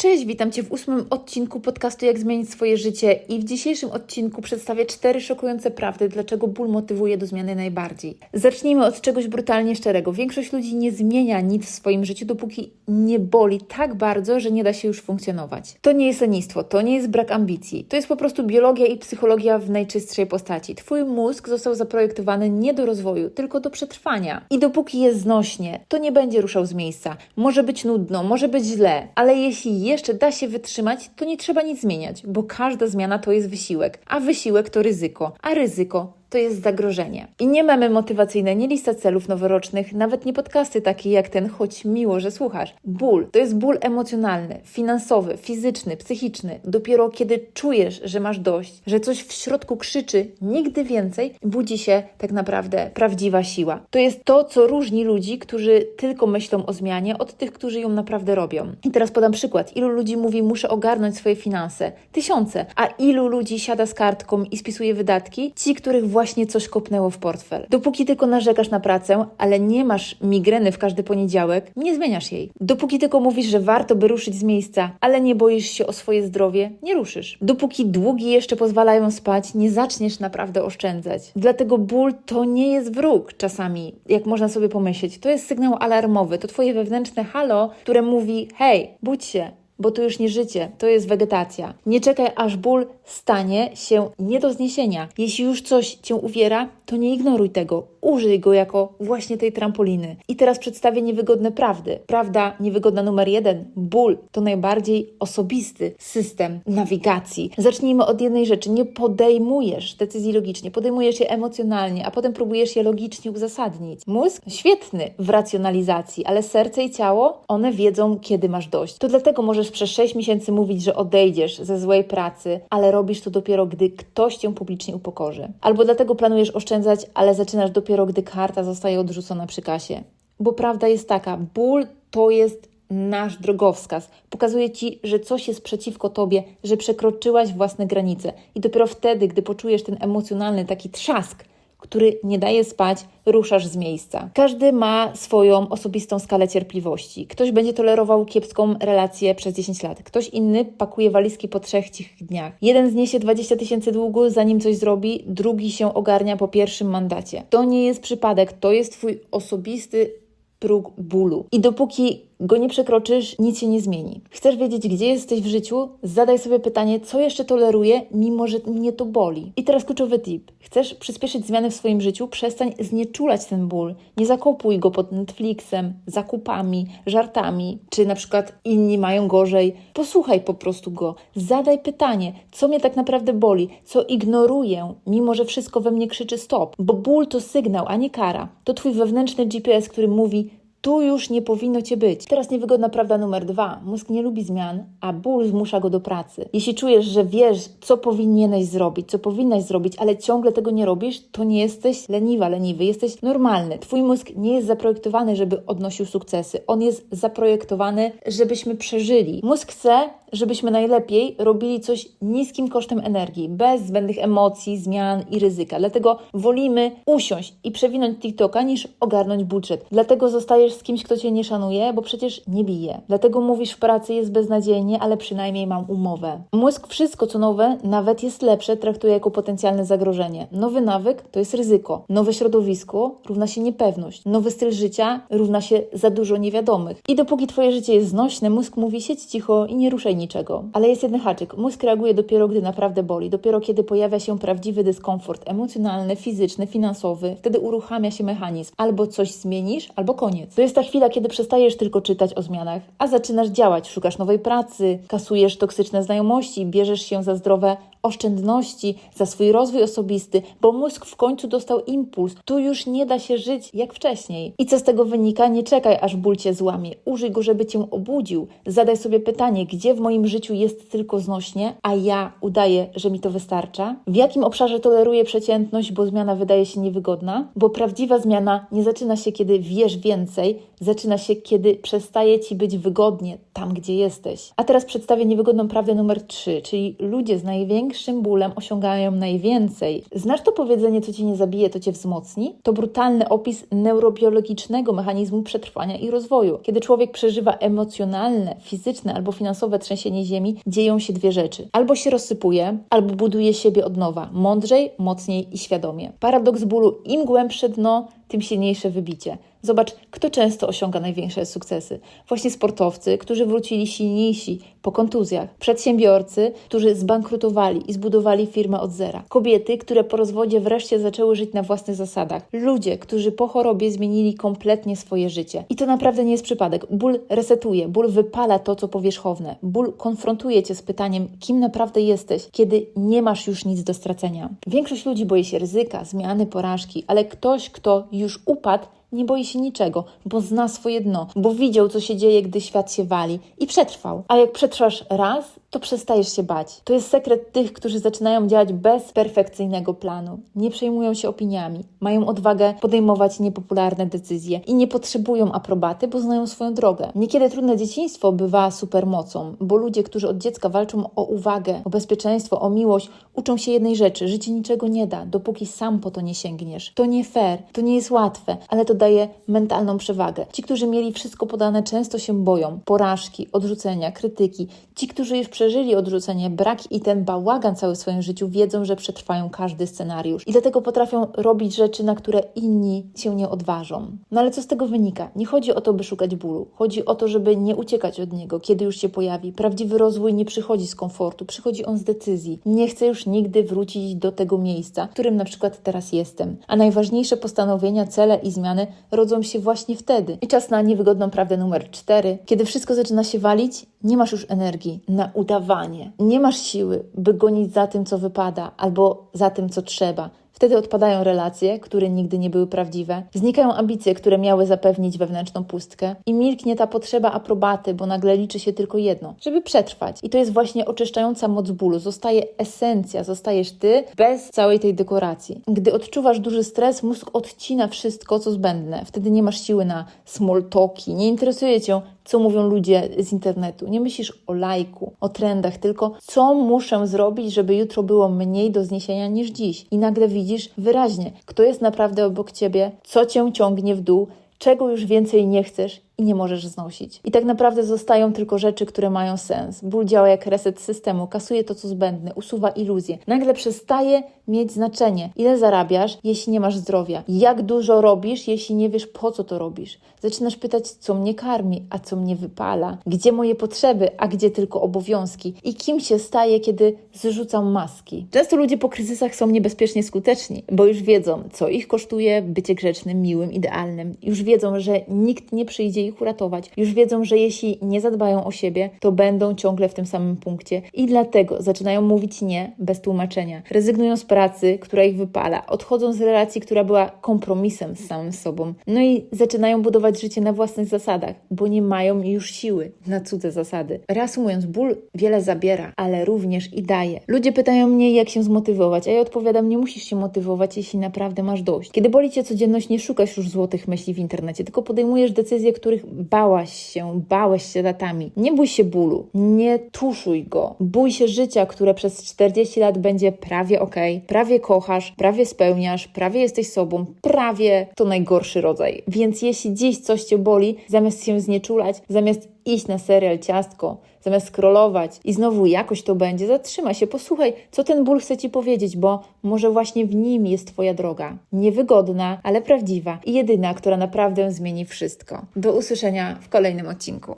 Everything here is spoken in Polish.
Cześć, witam Cię w ósmym odcinku podcastu Jak zmienić swoje życie i w dzisiejszym odcinku przedstawię cztery szokujące prawdy, dlaczego ból motywuje do zmiany najbardziej. Zacznijmy od czegoś brutalnie szczerego. Większość ludzi nie zmienia nic w swoim życiu, dopóki nie boli tak bardzo, że nie da się już funkcjonować. To nie jest lenistwo, to nie jest brak ambicji. To jest po prostu biologia i psychologia w najczystszej postaci. Twój mózg został zaprojektowany nie do rozwoju, tylko do przetrwania. I dopóki jest znośnie, to nie będzie ruszał z miejsca. Może być nudno, może być źle, ale jeśli jeszcze da się wytrzymać, to nie trzeba nic zmieniać, bo każda zmiana to jest wysiłek, a wysiłek to ryzyko, a ryzyko to jest zagrożenie. I nie mamy motywacyjne, nie lista celów noworocznych, nawet nie podcasty takie jak ten, choć miło, że słuchasz. Ból to jest ból emocjonalny, finansowy, fizyczny, psychiczny. Dopiero kiedy czujesz, że masz dość, że coś w środku krzyczy nigdy więcej, budzi się tak naprawdę prawdziwa siła. To jest to, co różni ludzi, którzy tylko myślą o zmianie, od tych, którzy ją naprawdę robią. I teraz podam przykład. Ilu ludzi mówi, muszę ogarnąć swoje finanse? Tysiące. A ilu ludzi siada z kartką i spisuje wydatki? Ci, których właśnie coś kopnęło w portfel. Dopóki tylko narzekasz na pracę, ale nie masz migreny w każdy poniedziałek, nie zmieniasz jej. Dopóki tylko mówisz, że warto by ruszyć z miejsca, ale nie boisz się o swoje zdrowie, nie ruszysz. Dopóki długi jeszcze pozwalają spać, nie zaczniesz naprawdę oszczędzać. Dlatego ból to nie jest wróg czasami, jak można sobie pomyśleć. To jest sygnał alarmowy, to twoje wewnętrzne halo, które mówi: hej, budź się, bo to już nie życie, to jest wegetacja. Nie czekaj, aż ból stanie się nie do zniesienia. Jeśli już coś cię uwiera, to nie ignoruj tego. Użyj go jako właśnie tej trampoliny. I teraz przedstawię niewygodne prawdy. Prawda niewygodna numer jeden. Ból to najbardziej osobisty system nawigacji. Zacznijmy od jednej rzeczy. Nie podejmujesz decyzji logicznie, podejmujesz je emocjonalnie, a potem próbujesz je logicznie uzasadnić. Mózg świetny w racjonalizacji, ale serce i ciało, one wiedzą, kiedy masz dość. To dlatego możesz przez 6 miesięcy mówić, że odejdziesz ze złej pracy, ale robisz to dopiero, gdy ktoś cię publicznie upokorzy. Albo dlatego planujesz oszczędzać, ale zaczynasz dopiero, gdy karta zostaje odrzucona przy kasie. Bo prawda jest taka, ból to jest nasz drogowskaz. Pokazuje ci, że coś jest przeciwko tobie, że przekroczyłaś własne granice. I dopiero wtedy, gdy poczujesz ten emocjonalny taki trzask, który nie daje spać, ruszasz z miejsca. Każdy ma swoją osobistą skalę cierpliwości. Ktoś będzie tolerował kiepską relację przez 10 lat, ktoś inny pakuje walizki po trzech cichych dniach. Jeden zniesie 20 tysięcy długu, zanim coś zrobi, drugi się ogarnia po pierwszym mandacie. To nie jest przypadek, to jest Twój osobisty próg bólu. I dopóki go nie przekroczysz, nic się nie zmieni. Chcesz wiedzieć, gdzie jesteś w życiu? Zadaj sobie pytanie, co jeszcze toleruję, mimo że mnie to boli. I teraz kluczowy tip. Chcesz przyspieszyć zmiany w swoim życiu? Przestań znieczulać ten ból. Nie zakopuj go pod Netflixem, zakupami, żartami, czy na przykład inni mają gorzej. Posłuchaj po prostu go. Zadaj pytanie, co mnie tak naprawdę boli, co ignoruję, mimo że wszystko we mnie krzyczy stop. Bo ból to sygnał, a nie kara. To twój wewnętrzny GPS, który mówi, tu już nie powinno cię być. Teraz niewygodna prawda numer dwa. Mózg nie lubi zmian, a ból zmusza go do pracy. Jeśli czujesz, że wiesz, co powinieneś zrobić, co powinnaś zrobić, ale ciągle tego nie robisz, to nie jesteś leniwa, leniwy, jesteś normalny. Twój mózg nie jest zaprojektowany, żeby odnosił sukcesy. On jest zaprojektowany, żebyśmy przeżyli. Mózg chce, żebyśmy najlepiej robili coś niskim kosztem energii, bez zbędnych emocji, zmian i ryzyka. Dlatego wolimy usiąść i przewinąć TikToka niż ogarnąć budżet. Dlatego zostajesz z kimś, kto cię nie szanuje, bo przecież nie bije. Dlatego mówisz w pracy jest beznadziejnie, ale przynajmniej mam umowę. Mózg wszystko co nowe, nawet jest lepsze, traktuje jako potencjalne zagrożenie. Nowy nawyk to jest ryzyko. Nowe środowisko równa się niepewność. Nowy styl życia równa się za dużo niewiadomych. I dopóki twoje życie jest znośne, mózg mówi siedź cicho i nie ruszaj niczego. Ale jest jeden haczyk. Mózg reaguje dopiero, gdy naprawdę boli. Dopiero kiedy pojawia się prawdziwy dyskomfort emocjonalny, fizyczny, finansowy. Wtedy uruchamia się mechanizm. Albo coś zmienisz, albo koniec. To jest ta chwila, kiedy przestajesz tylko czytać o zmianach, a zaczynasz działać. Szukasz nowej pracy, kasujesz toksyczne znajomości, bierzesz się za zdrowe oszczędności, za swój rozwój osobisty, bo mózg w końcu dostał impuls. Tu już nie da się żyć jak wcześniej. I co z tego wynika? Nie czekaj, aż ból cię złamie. Użyj go, żeby cię obudził. Zadaj sobie pytanie, gdzie w moim życiu jest tylko znośnie, a ja udaję, że mi to wystarcza? W jakim obszarze toleruję przeciętność, bo zmiana wydaje się niewygodna? Bo prawdziwa zmiana nie zaczyna się, kiedy wiesz więcej, zaczyna się, kiedy przestaje ci być wygodnie tam, gdzie jesteś. A teraz przedstawię niewygodną prawdę numer 3, czyli ludzie z największym największym bólem osiągają najwięcej. Znasz to powiedzenie, co cię nie zabije, to cię wzmocni? To brutalny opis neurobiologicznego mechanizmu przetrwania i rozwoju. Kiedy człowiek przeżywa emocjonalne, fizyczne albo finansowe trzęsienie ziemi, dzieją się dwie rzeczy. Albo się rozsypuje, albo buduje siebie od nowa, mądrzej, mocniej i świadomie. Paradoks bólu, im głębsze dno, tym silniejsze wybicie. Zobacz, kto często osiąga największe sukcesy. Właśnie sportowcy, którzy wrócili silniejsi po kontuzjach, przedsiębiorcy, którzy zbankrutowali i zbudowali firmę od zera, kobiety, które po rozwodzie wreszcie zaczęły żyć na własnych zasadach, ludzie, którzy po chorobie zmienili kompletnie swoje życie. I to naprawdę nie jest przypadek. Ból resetuje, ból wypala to, co powierzchowne. Ból konfrontuje cię z pytaniem, kim naprawdę jesteś, kiedy nie masz już nic do stracenia. Większość ludzi boi się ryzyka, zmiany, porażki, ale ktoś, kto upadł, nie boi się niczego, bo zna swoje dno, bo widział, co się dzieje, gdy świat się wali i przetrwał. A jak przetrwasz raz, to przestajesz się bać. To jest sekret tych, którzy zaczynają działać bez perfekcyjnego planu. Nie przejmują się opiniami, mają odwagę podejmować niepopularne decyzje i nie potrzebują aprobaty, bo znają swoją drogę. Niekiedy trudne dzieciństwo bywa supermocą, bo ludzie, którzy od dziecka walczą o uwagę, o bezpieczeństwo, o miłość, uczą się jednej rzeczy: życie niczego nie da, dopóki sam po to nie sięgniesz. To nie fair, to nie jest łatwe, ale to daje mentalną przewagę. Ci, którzy mieli wszystko podane, często się boją porażki, odrzucenia, krytyki. Ci, którzy już przeżyli odrzucenie, brak i ten bałagan cały w swoim życiu, wiedzą, że przetrwają każdy scenariusz i dlatego potrafią robić rzeczy, na które inni się nie odważą. No ale co z tego wynika? Nie chodzi o to, by szukać bólu. Chodzi o to, żeby nie uciekać od niego, kiedy już się pojawi. Prawdziwy rozwój nie przychodzi z komfortu, przychodzi on z decyzji. Nie chcę już nigdy wrócić do tego miejsca, w którym na przykład teraz jestem. A najważniejsze postanowienia, cele i zmiany rodzą się właśnie wtedy. I czas na niewygodną prawdę numer cztery. Kiedy wszystko zaczyna się walić, nie masz już energii na udawanie. Nie masz siły, by gonić za tym, co wypada, albo za tym, co trzeba. Wtedy odpadają relacje, które nigdy nie były prawdziwe, znikają ambicje, które miały zapewnić wewnętrzną pustkę i milknie ta potrzeba aprobaty, bo nagle liczy się tylko jedno, żeby przetrwać. I to jest właśnie oczyszczająca moc bólu. Zostaje esencja, zostajesz ty bez całej tej dekoracji. Gdy odczuwasz duży stres, mózg odcina wszystko, co zbędne. Wtedy nie masz siły na small talki, nie interesuje cię, co mówią ludzie z internetu. Nie myślisz o lajku, o trendach, tylko co muszę zrobić, żeby jutro było mniej do zniesienia niż dziś. I nagle widzisz wyraźnie, kto jest naprawdę obok ciebie, co cię ciągnie w dół, czego już więcej nie chcesz i nie możesz znosić. I tak naprawdę zostają tylko rzeczy, które mają sens. Ból działa jak reset systemu, kasuje to, co zbędne, usuwa iluzje. Nagle przestaje mieć znaczenie, ile zarabiasz, jeśli nie masz zdrowia, jak dużo robisz, jeśli nie wiesz, po co to robisz. Zaczynasz pytać, co mnie karmi, a co mnie wypala, gdzie moje potrzeby, a gdzie tylko obowiązki i kim się staję, kiedy zrzucam maski. Często ludzie po kryzysach są niebezpiecznie skuteczni, bo już wiedzą, co ich kosztuje bycie grzecznym, miłym, idealnym. Już wiedzą, że nikt nie przyjdzie ich uratować. Już wiedzą, że jeśli nie zadbają o siebie, to będą ciągle w tym samym punkcie i dlatego zaczynają mówić nie bez tłumaczenia. Rezygnują z pracy, która ich wypala, odchodzą z relacji, która była kompromisem z samym sobą. No i zaczynają budować życie na własnych zasadach, bo nie mają już siły na cudze zasady. Reasumując, ból wiele zabiera, ale również i daje. Ludzie pytają mnie, jak się zmotywować, a ja odpowiadam, nie musisz się motywować, jeśli naprawdę masz dość. Kiedy boli cię codzienność, nie szukasz już złotych myśli w internecie, tylko podejmujesz decyzje, których bałaś się, bałeś się latami. Nie bój się bólu, nie tuszuj go. Bój się życia, które przez 40 lat będzie prawie ok, prawie kochasz, prawie spełniasz, prawie jesteś sobą, prawie to najgorszy rodzaj. Więc jeśli dziś coś cię boli, zamiast się znieczulać, zamiast iść na serial ciastko, zamiast scrollować i znowu jakoś to będzie, zatrzymaj się, posłuchaj, co ten ból chce ci powiedzieć, bo może właśnie w nim jest twoja droga. Niewygodna, ale prawdziwa i jedyna, która naprawdę zmieni wszystko. Do usłyszenia w kolejnym odcinku.